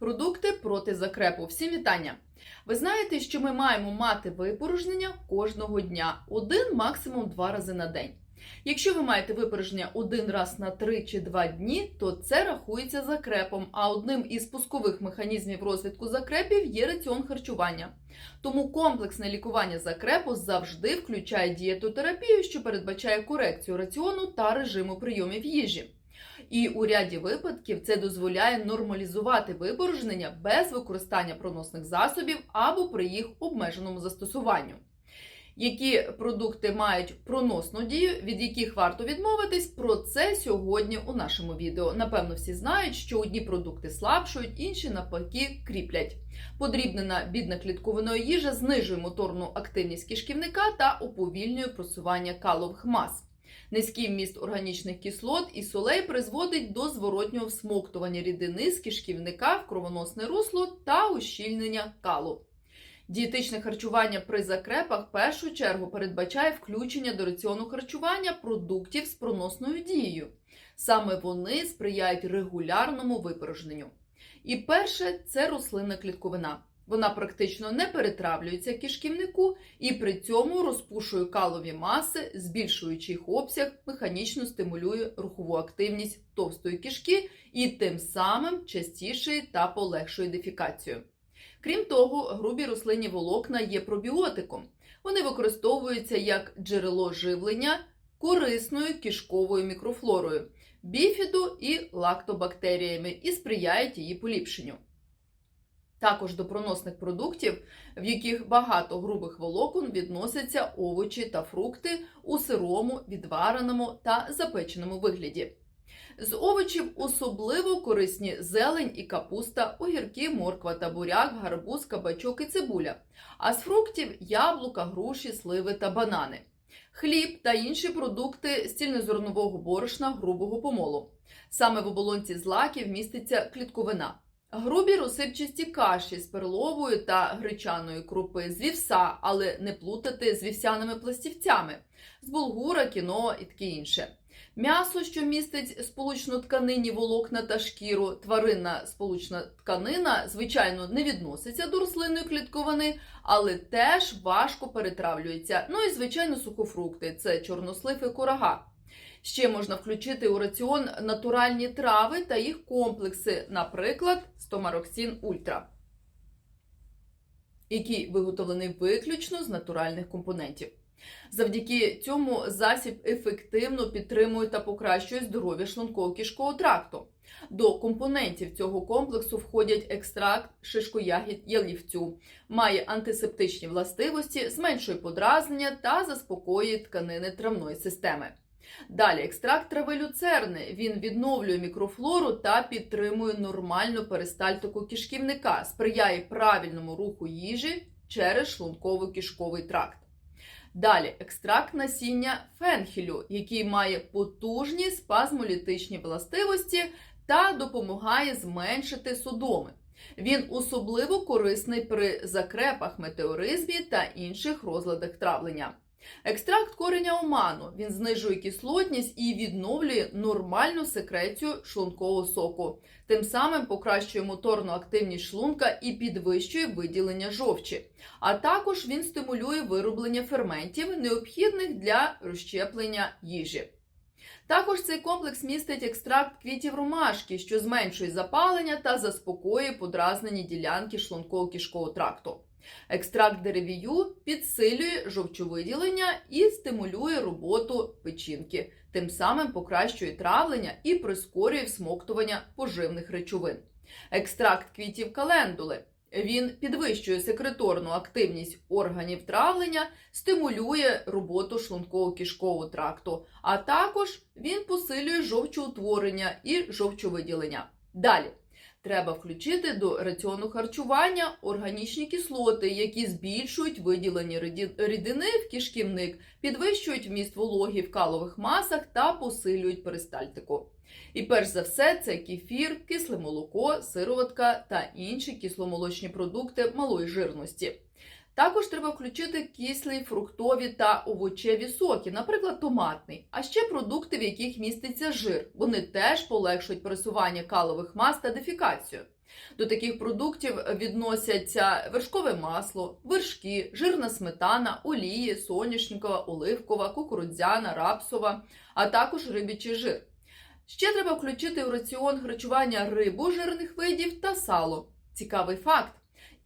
Продукти проти закрепу. Всім вітання! Ви знаєте, що ми маємо мати випорожнення кожного дня, один, максимум два рази на день. Якщо ви маєте випорожнення один раз на 3 чи 2 дні, то це рахується закрепом. А одним із пускових механізмів розвитку закрепів є раціон харчування. Тому комплексне лікування закрепу завжди включає дієтотерапію, що передбачає корекцію раціону та режиму прийомів їжі. І у ряді випадків це дозволяє нормалізувати випорожнення без використання проносних засобів або при їх обмеженому застосуванню. Які продукти мають проносну дію, від яких варто відмовитись, про це сьогодні у нашому відео. Напевно, всі знають, що одні продукти слабшують, інші навпаки кріплять. Подрібнена бідна клітковиною їжа знижує моторну активність кишківника та уповільнює просування калових мас. Низький вміст органічних кислот і солей призводить до зворотнього всмоктування рідини з кишківника в кровоносне русло та ущільнення калу. Дієтичне харчування при закрепах в першу чергу передбачає включення до раціону харчування продуктів з проносною дією. Саме вони сприяють регулярному випорожненню. І перше це рослинна клітковина. Вона практично не перетравлюється кишківнику і при цьому розпушує калові маси, збільшуючи їх обсяг, механічно стимулює рухову активність товстої кишки і тим самим частіше та полегшує дефікацію. Крім того, грубі рослинні волокна є пробіотиком. Вони використовуються як джерело живлення корисною кишковою мікрофлорою, біфіду і лактобактеріями і сприяють її поліпшенню. Також до проносних продуктів, в яких багато грубих волокон відносяться овочі та фрукти у сирому, відвареному та запеченому вигляді. З овочів особливо корисні зелень і капуста, огірки, морква та буряк, гарбуз, кабачок і цибуля. А з фруктів яблука, груші, сливи та банани. Хліб та інші продукти з цільнозернового борошна грубого помолу. Саме в оболонці злаків міститься клітковина. Грубі розсипчасті каші з перловою та гречаної крупи з вівса, але не плутати з вівсяними пластівцями, з булгура, кіно і таке інше. М'ясо, що містить сполучно тканині волокна та шкіру, тваринна сполучна тканина, звичайно, не відноситься до рослинної клітковини, але теж важко перетравлюється. Ну і звичайно, сухофрукти це чорнослив і курага. Ще можна включити у раціон натуральні трави та їх комплекси, наприклад, стомароксин ультра, який виготовлений виключно з натуральних компонентів. Завдяки цьому засіб ефективно підтримує та покращує здоров'я шлунково-кишкового тракту. До компонентів цього комплексу входять екстракт шишкоягід ялівцю, має антисептичні властивості, зменшує подразнення та заспокоює тканини травної системи. Далі екстракт трави люцерни. Він відновлює мікрофлору та підтримує нормальну перистальтику кишківника, сприяє правильному руху їжі через шлунково-кишковий тракт. Далі екстракт насіння фенхелю, який має потужні спазмолітичні властивості та допомагає зменшити судоми. Він особливо корисний при закрепах, метеоризмі та інших розладах травлення. Екстракт кореня оману він знижує кислотність і відновлює нормальну секрецію шлункового соку, тим самим покращує моторну активність шлунка і підвищує виділення жовчі. А також він стимулює вироблення ферментів, необхідних для розщеплення їжі. Також цей комплекс містить екстракт квітів ромашки, що зменшує запалення та заспокоює подразнені ділянки шлунково-кишкового тракту. Екстракт деревію підсилює жовчовиділення і стимулює роботу печінки, тим самим покращує травлення і прискорює всмоктування поживних речовин. Екстракт квітів календули. Він підвищує секреторну активність органів травлення, стимулює роботу шлунково-кишкового тракту, а також він посилює жовчоутворення і жовчовиділення. Далі Треба включити до раціону харчування органічні кислоти, які збільшують виділення рідини в кишківник, підвищують вміст вологі в калових масах та посилюють перистальтику. І перш за все, це кефір, кисле молоко, сироватка та інші кисломолочні продукти малої жирності. Також треба включити кислі, фруктові та овочеві соки, наприклад, томатний, а ще продукти, в яких міститься жир. Вони теж полегшують пересування калових мас та дефікацію. До таких продуктів відносяться вершкове масло, вершки, жирна сметана, олії, соняшникова, оливкова, кукурудзяна, рапсова, а також рибічий жир. Ще треба включити в раціон харчування рибу жирних видів та сало. Цікавий факт.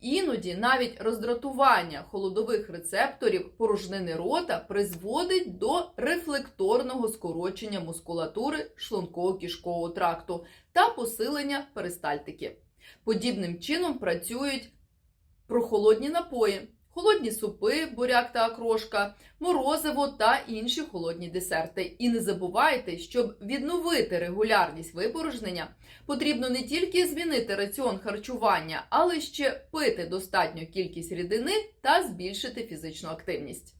Іноді навіть роздратування холодових рецепторів порожнини рота призводить до рефлекторного скорочення мускулатури шлунково-кішкового тракту та посилення перистальтики. Подібним чином працюють прохолодні напої, холодні супи, буряк та окрошка, морозиво та інші холодні десерти. І не забувайте, щоб відновити регулярність випорожнення, потрібно не тільки змінити раціон харчування, але ще пити достатню кількість рідини та збільшити фізичну активність.